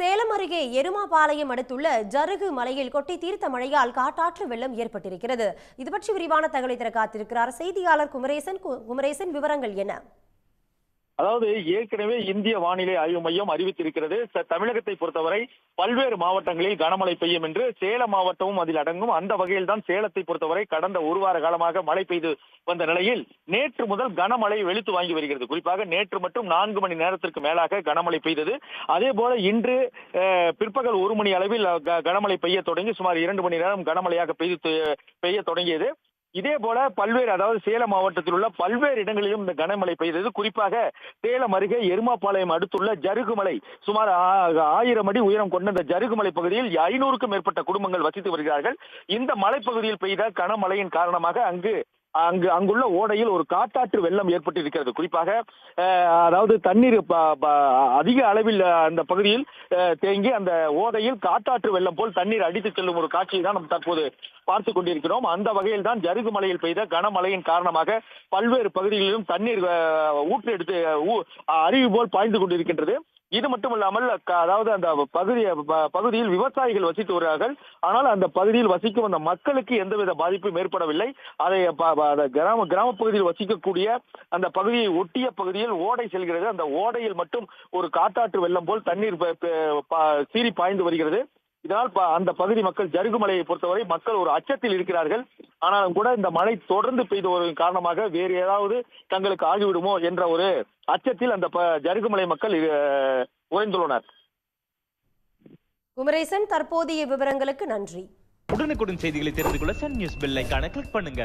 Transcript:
சேலம் அருகே எருமாபாளையம் அடுத்துள்ள ஜருகு மலையில் கொட்டி தீர்த்த மழையால் காட்டாற்று வெள்ளம் ஏற்பட்டிருக்கிறது. இது பற்றி விரிவான தகவலை தர காத்திருக்கிறார் செய்தியாளர் குமரேசன். குமரேசன் விவரங்கள் என்ன? அதாவது ஏற்கனவே இந்திய வானிலை ஆய்வு மையம் அறிவித்திருக்கிறது. ச- தமிழகத்தை பொறுத்தவரை பல்வேறு மாவட்டங்களில் கனமழை பெய்யும் என்று சேலம் மாவட்டமும் அதில் அடங்கும். அந்த வகையில் தான் சேலத்தை பொறுத்தவரை கடந்த ஒரு வார காலமாக மழை பெய்து வந்த நிலையில் நேற்று முதல் கனமழை வெளுத்து வாங்கி வருகிறது. குறிப்பாக நேற்று மட்டும் நான்கு மணி நேரத்திற்கு மேலாக கனமழை பெய்தது. அதே போல இன்று பிற்பகல் ஒரு மணி அளவில் க- கனமழை பெய்ய தொடங்கி சுமார் இரண்டு மணி நேரம் கனமழையாக பெய்து பெய்ய தொடங்கியது. இதே போல பல்வேறு அதாவது சேலம் மாவட்டத்தில் உள்ள பல்வேறு இடங்களிலும் இந்த கனமழை பெய்தது. குறிப்பாக சேலம் அருகே எருமாபாளையம் அடுத்துள்ள ஜருகுமலை. சுமார் ஆயிரம் அடி உயரம் கொண்ட இந்த ஜருகுமலை பகுதியில் ஐநூறுக்கும் மேற்பட்ட குடும்பங்கள் வசித்து வருகிறார்கள். இந்த மலைப்பகுதியில் பெய்த கனமழையின் காரணமாக அங்கு அங்கு அங்குள்ள ஓடையில் ஒரு காட்டாற்று வெள்ளம் ஏற்பட்டு இருக்கிறது குறிப்பாக அதாவது தண்ணீர் அதிக அளவில் அந்த பகுதியில் தேங்கி அந்த ஓடையில் காட்டாற்று வெள்ளம் போல் தண்ணீர் அடித்து செல்லும் ஒரு காட்சியை தான் நாம் தற்போது பார்த்து கொண்டிருக்கிறோம். அந்த வகையில் தான் ஜருகு மலையில் பெய்த கனமழையின் காரணமாக பல்வேறு பகுதிகளிலும் தண்ணீர் ஊற்று எடுத்து அருவி போல் பாய்ந்து கொண்டிருக்கின்றது. இது மட்டும் இல்லாமல் அதாவது அந்த பகுதி பகுதியில் விவசாயிகள் வசித்து வருகிறார்கள். ஆனால் அந்த பகுதியில் வசிக்கும் அந்த மக்களுக்கு எந்தவித பாதிப்பும் ஏற்படவில்லை. அதை கிராம கிராம பகுதியில் வசிக்கக்கூடிய அந்த பகுதியை ஒட்டிய பகுதியில் ஓடை செல்கிறது. அந்த ஓடையில் மட்டும் ஒரு காட்டாற்று வெள்ளம் போல் தண்ணீர் ப- சீறி பாய்ந்து வருகிறது. இதனால் அந்த பகுதி மக்கள் ஜருகுமலையை பொறுத்தவரை மக்கள் ஒரு அச்சத்தில் இருக்கிறார்கள். ஆனாலும் கூட இந்த மழை தொடர்ந்து பெய்து வருவதன் காரணமாக வேறு ஏதாவது தங்களுக்கு ஆகிவிடுமோ என்ற ஒரு அச்சத்தில் அந்த ஜருகுமலை மக்கள் உறைந்துள்ளனர். குமரேசன் தற்போதைய விவரங்களுக்கு நன்றி. உடனுக்குடன் செய்திகளை தெரிந்து கொள்ள சன் நியூஸ் பெல் ஐகானை கிளிக் பண்ணுங்க.